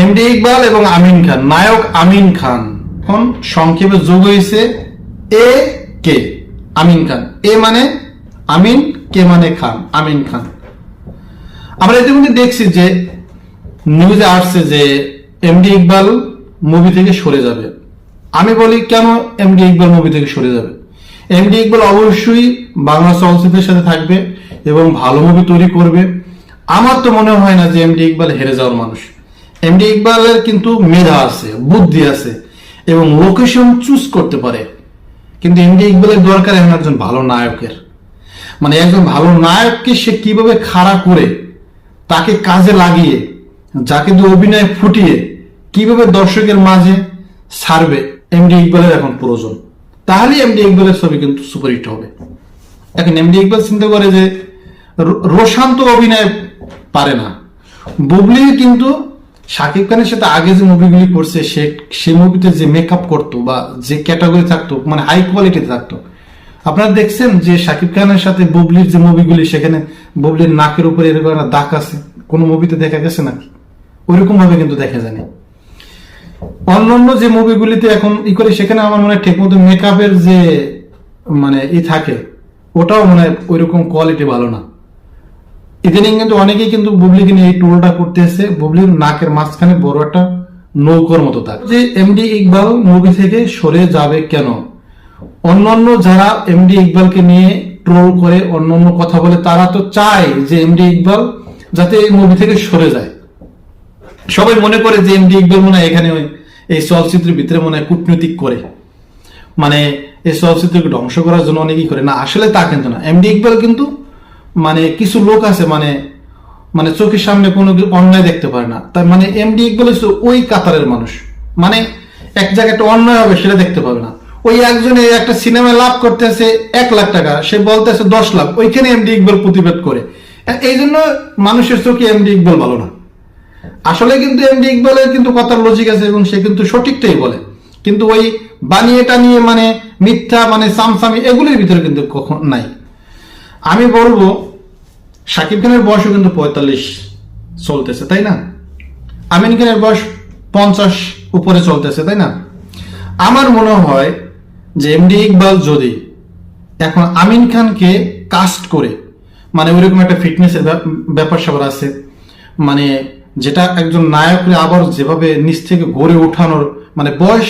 MD Iqbal এবং আমিন খান নায়ক আমিন খান এখন সংক্ষেপে যোগ হয়েছে এ কে আমিন খান এ মানে আমিন কে মানে খান আমিন খান আমরা ইতিমধ্যে দেখছি যে নিউজে আসছে যে এমডি ইকবাল মুভি থেকে সরে যাবে। আমি বলি, কেন এমডি ইকবাল মুভি থেকে সরে যাবে? এমডি ইকবাল অবশ্যই বাংলা চলচ্চিত্রের সাথে থাকবে এবং ভালো মুভি তৈরি করবে। আমার তো মনে হয় না যে এমডি ইকবাল হেরে যাওয়ার মানুষ। এমডি ইকবালের কিন্তু মেধা আছে, বুদ্ধি আছে, এবং লোকেশন চুজ করতে পারে। কিন্তু এমডি ইকবালের দরকার এমন একজন ভালো নায়কের। মানে একজন ভালো নায়ককে সে কীভাবে খাড়া করে, তাকে কাজে লাগিয়ে, যাকে দিয়ে অভিনয় ফুটিয়ে, কীভাবে দর্শকের মাঝে ছাড়বে এমডি ইকবালের এখন প্রয়োজন। তাহলেই এমডি ইকবালের ছবি কিন্তু সুপারহিট হবে। এখন এমডি ইকবাল চিন্তা করে যে, রো- রোশান অভিনয় পারে না। বুবলি কিন্তু শাকিব খানের সাথে আগে যে মুভিগুলি করছে, সে মুভিতে যে মেকআপ করতো বা যে ক্যাটাগরি থাকতো মানে হাই কোয়ালিটি থাকতো, আপনারা দেখছেন যে শাকিব খানের সাথে বুবলির যে মুভিগুলি সেখানে বুবলির নাকের উপরে এরকম একটা দাগ আছে, কোনো মুভিতে দেখা গেছে নাকি? ওইরকম ভাবে কিন্তু দেখা যায়নি। অন্যান্য যে মুভিগুলিতে এখন ই করে, সেখানে আমার মনে হয় ঠিক মতো মেকআপের যে মানে ই থাকে, ওটাও মনে হয় ওইরকম কোয়ালিটি ভালো না। ইদানিং কিন্তু অনেকেই কিন্তু বুবলিকে নিয়ে এই টুলটা করতেছে বুবলির নাকের মাঝখানে বড় একটা নৌকর মতো থাকে যে এমডি ইকবাল মুভি থেকে সরে যাবে কেন? অন্যান্য যারা এমডি ইকবালকে নিয়ে ট্রোল করে, অন্যান্য কথা বলে, তারা তো চায় যে এমডি ইকবাল যাতে এই মুভি থেকে সরে যায়। সবাই মনে করে যে এমডি ইকবাল মনে হয় এখানে এই চলচ্চিত্রের ভিতরে মনে হয় কূটনৈতিক করে। মানে এই চলচ্চিত্রকে ধ্বংস করার জন্য অনেকেই করে। না, আসলে তা কিন্তু না। এমডি ইকবাল কিন্তু মানে কিছু লোক আছে মানে মানে চোখের সামনে কোনো অন্যায় দেখতে পারে না। তার মানে এমডি ইকবাল হচ্ছে ওই কাতারের মানুষ। মানে এক জায়গায় একটা অন্যায় হবে সেটা দেখতে পাবে না। ওই একজনে একটা সিনেমায় লাভ করতেছে এক লাখ টাকা, সে বলতেছে দশ লাখ। ওইখানে এমডি ইকবাল প্রতিবাদ করে। এই জন্য মানুষের চোখে এমডি ইকবাল ভালো না। আসলে কিন্তু এমডি ইকবালের কিন্তু কথার লজিক আছে এবং সে কিন্তু সঠিকটাই বলে। কিন্তু ওই বানিয়ে টানিয়ে মানে মিথ্যা মানে সামসামি এগুলির ভিতরে কিন্তু কখন নাই। আমি বলব শাকিব খানের বয়সও কিন্তু পঁয়তাল্লিশ চলতেছে, তাই না? আমিন খানের বয়স পঞ্চাশ উপরে চলতেছে, তাই না? আমার মনে হয় যে এমডি ইকবাল যদি এখন আমিন খানকে কাস্ট করে মানে ওইরকম একটা ফিটনেসের ব্যাপার স্যাপার আছে মানে যেটা একজন নায়করে আবার যেভাবে নিচ থেকে গড়ে ওঠানোর মানে বয়স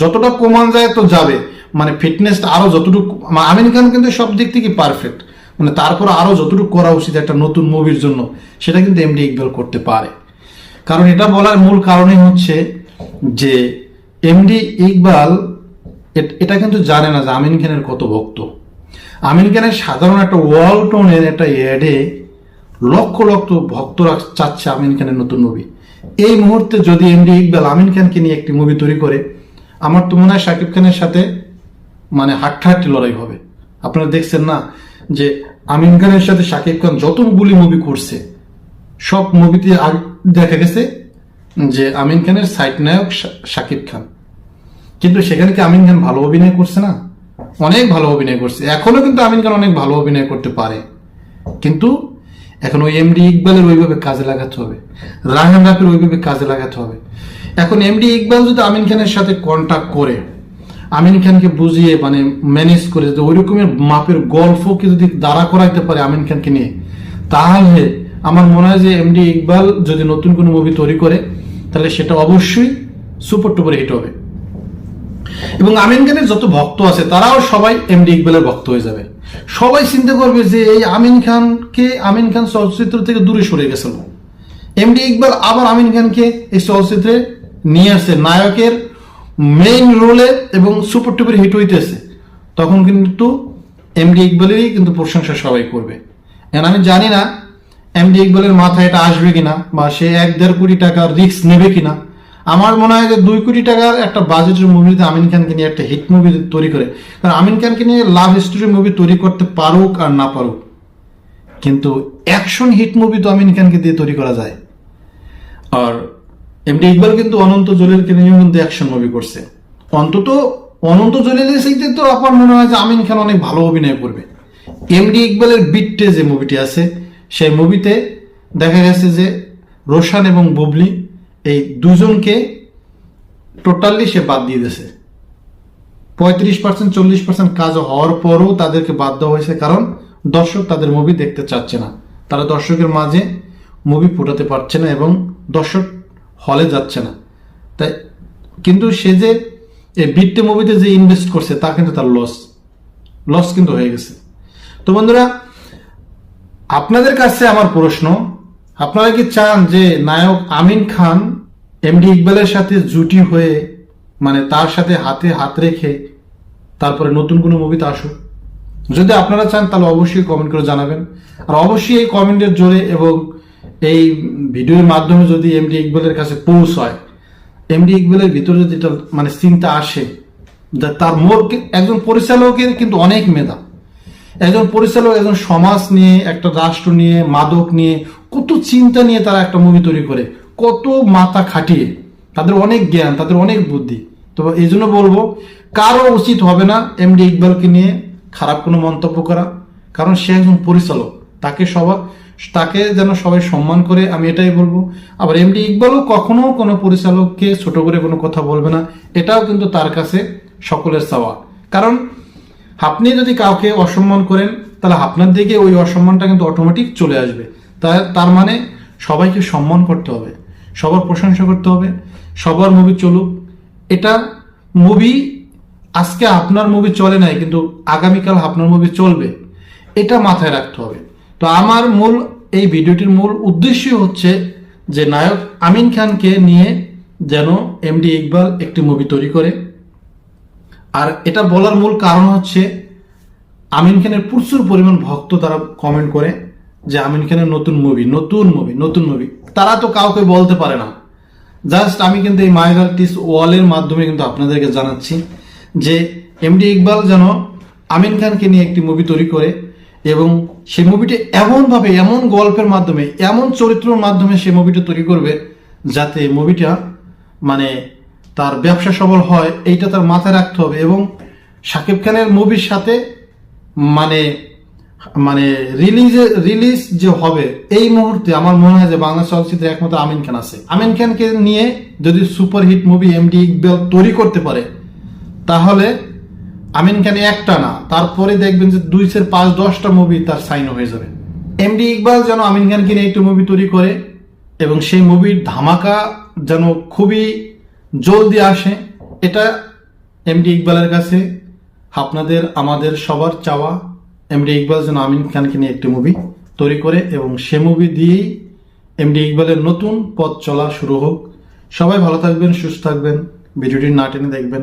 যতটা কমান যায় তো যাবে মানে ফিটনেসটা আরও যতটুকু আমিন খান কিন্তু সব দিক থেকে পারফেক্ট মানে তারপর আরও যতটুকু করা উচিত একটা নতুন মুভির জন্য, সেটা কিন্তু এমডি ইকবাল করতে পারে। কারণ এটা বলার মূল কারণই হচ্ছে যে এমডি ইকবাল এট- কিন্তু জানে না যে আমিন খানের কত ভক্ত। আমিন খানের সাধারণ একটা ওয়াল টোনের একটা অ্যাডে লক্ষ লক্ষ ভক্তরা চাচ্ছে আমিন খানের নতুন মুভি এই মুহূর্তে যদি এমডি ইকবাল আমিন খানকে নিয়ে একটি মুভি তৈরি করে, আমার তো মনে হয় শাকিব খানের সাথে মানে হাট্টাহাট্টি লড়াই হবে। আপনারা দেখছেন না যে আমিন খানের সাথে শাকিব খান যতগুলি মুভি করছে, সব মুভিতে দেখা গেছে যে আমিন খানের সাইড নায়ক শাকিব খান। কিন্তু সেখানে কি আমিন খান ভালো অভিনয় করছে না? অনেক ভালো অভিনয় করছে। এখনও কিন্তু আমিন খান অনেক ভালো অভিনয় করতে পারে। কিন্তু এখন ওই এমডি ইকবালের ওইভাবে কাজে লাগাতে হবে। রাহান রাফের ওইভাবে কাজে লাগাতে হবে। এখন এমডি ইকবাল যদি আমিন খানের সাথে কন্ট্যাক্ট করে আমিন খানকে বুঝিয়ে মানে ম্যানেজ করে যদি ওই রকমের মাপের গল্পকে যদি দাঁড়া করাইতে পারে আমিন খানকে নিয়ে, তাহলে আমার মনে হয় যে এমডি ইকবাল যদি নতুন কোনো মুভি তৈরি করে, তাহলে সেটা অবশ্যই সুপার টুপার হিট হবে। এবং আমিন খানের যত ভক্ত আছে, তারাও সবাই এমডি ইকবালের ভক্ত হয়ে যাবে। সবাই চিন্তা করবে যে এই আমিন খানকে আমিন খান চলচ্চিত্র থেকে দূরে সরে গেছিল এমডি ইকবাল আবার আমিন খানকে এই চলচ্চিত্রে নিয়ে আসছে, নায়কের মেইন রোলে এবং সুপার টুপার হিট হইতেছে, তখন কিন্তু এমডি ইকবালেরই কিন্তু প্রশংসা সবাই করবে। এখন আমি জানি না এমডি ইকবালের মাথায় এটা আসবে কিনা বা সে এক দেড় কোটি টাকার রিস্ক নেবে কিনা। আমার মনে হয় যে দুই কোটি টাকার একটা বাজেটের মুভিতে আমিন খানকে নিয়ে একটা হিট মুভি তৈরি করে। কারণ আমিন খানকে নিয়ে লাভ স্টোরি মুভি তৈরি করতে পারুক আর না পারুক, কিন্তু অ্যাকশন হিট মুভি তো আমিন খানকে দিয়ে তৈরি করা যায়। আর এমডি ইকবাল কিন্তু অনন্ত জলিলকে নিয়েও কিন্তু অ্যাকশন মুভি করছে। অন্তত অনন্ত জলিলের সেইতে তো আপনার মনে হয় যে আমিন খান অনেক ভালো অভিনয় করবে। এমডি ইকবালের বিট্টে যে মুভিটি আছে, সেই মুভিতে দেখা গেছে যে রোশান এবং বুবলি এই দুজনকে টোটালি সে বাদ দিয়ে দিয়েছে। পঁয়ত্রিশ পার্সেন্ট চল্লিশ পার্সেন্ট কাজ হওয়ার পরও তাদেরকে বাদ দেওয়া হয়েছে কারণ দর্শক তাদের মুভি দেখতে চাচ্ছে না। তারা দর্শকের মাঝে মুভি ফুটাতে পারছে না এবং দর্শক হলে যাচ্ছে না। তাই কিন্তু সে যে এই বিট্টে মুভিতে যে ইনভেস্ট করছে, তা কিন্তু তার লস লস কিন্তু হয়ে গেছে। তো বন্ধুরা, আপনাদের কাছে আমার প্রশ্ন, আপনারা কি চান যে নায়ক আমিন খান এমডি ইকবালের সাথে জুটি হয়ে মানে তার সাথে হাতে হাত রেখে তারপরে নতুন কোনো মুভিতে আসুক? যদি আপনারা চান, তাহলে অবশ্যই কমেন্ট করে জানাবেন। আর অবশ্যই এই কমেন্টের জোরে এবং এই ভিডিওর মাধ্যমে যদি এমডি ইকবালের কাছে পৌঁছায় এমডি ইকবালের ভিতরে যদি মানে চিন্তা আসে তার মোর একজন পরিচালকের কিন্তু অনেক মেধা। একজন পরিচালক, একজন সমাজ নিয়ে, একটা রাষ্ট্র নিয়ে, মাদক নিয়ে, কত চিন্তা নিয়ে তারা একটা মুভি তৈরি করে, কত মাথা খাটিয়ে। তাদের অনেক জ্ঞান, তাদের অনেক বুদ্ধি। তো এই জন্য বলব, কারও উচিত হবে না এমডি ইকবালকে নিয়ে খারাপ কোনো মন্তব্য করা, কারণ সে একজন পরিচালক। তাকে সবার তাকে যেন সবাই সম্মান করে, আমি এটাই বলব। আবার এমডি ইকবালও কখনো কোনো পরিচালককে ছোট করে কোনো কথা বলবে না। এটাও কিন্তু তার কাছে সকলের চাওয়া। কারণ আপনি যদি কাউকে অসম্মান করেন, তাহলে আপনার দিকে ওই অসম্মানটা কিন্তু অটোমেটিক চলে আসবে। তার তার মানে সবাইকে সম্মান করতে হবে, সবার প্রশংসা করতে হবে, সবার মুভি চলুক। এটা মুভি, আজকে আপনার মুভি চলে নাই, কিন্তু আগামীকাল আপনার মুভি চলবে। এটা মাথায় রাখতে হবে। তো আমার মূল, এই ভিডিওটির মূল উদ্দেশ্য হচ্ছে যে নায়ক আমিন খানকে নিয়ে যেন এমডি ইকবাল একটি মুভি তৈরি করে। আর এটা বলার মূল কারণ হচ্ছে আমিন খানের প্রচুর পরিমাণ ভক্ত তারা কমেন্ট করে যে আমিন খানের নতুন মুভি নতুন মুভি নতুন মুভি তারা তো কাউকে বলতে পারে না। জাস্ট আমি কিন্তু এই মাইগাল টিস ওয়ালের মাধ্যমে কিন্তু আপনাদেরকে জানাচ্ছি যে এমডি ইকবাল যেন আমিন খানকে নিয়ে একটি মুভি তৈরি করে এবং সেই মুভিটি এমনভাবে, এমন গল্পের মাধ্যমে, এমন চরিত্রের মাধ্যমে সেই মুভিটা তৈরি করবে যাতে মুভিটা মানে তার ব্যবসা সবল হয়, এইটা তার মাথায় রাখতে হবে এবং শাকিব খানের মুভির সাথে মানে মানে রিলিজে রিলিজ যে হবে, এই মুহূর্তে আমার মনে হয় যে বাংলা চলচ্চিত্রে একমাত্র আমিন খান আছে। আমিন খানকে নিয়ে যদি সুপারহিট মুভি এমডি ইকবাল তৈরি করতে পারে, তাহলে আমিন খান একটা না, তারপরে দেখবেন যে দুই চার পাঁচ দশটা মুভি তার সাইন হয়ে যাবে। এমডি ইকবাল যেন আমিন খানকে নিয়ে একটু মুভি তৈরি করে এবং সেই মুভির ধামাকা যেন খুবই জলদি আসে, এটা এমডি ইকবালের কাছে আপনাদের, আমাদের সবার চাওয়া এমডি ইকবাল যেন আমিন খানকে নিয়ে একটি মুভি তৈরি করে এবং সে মুভি দিয়েই এমডি ইকবালের নতুন পথ চলা শুরু হোক। সবাই ভালো থাকবেন, সুস্থ থাকবেন, ভিডিওটি না টেনে দেখবেন।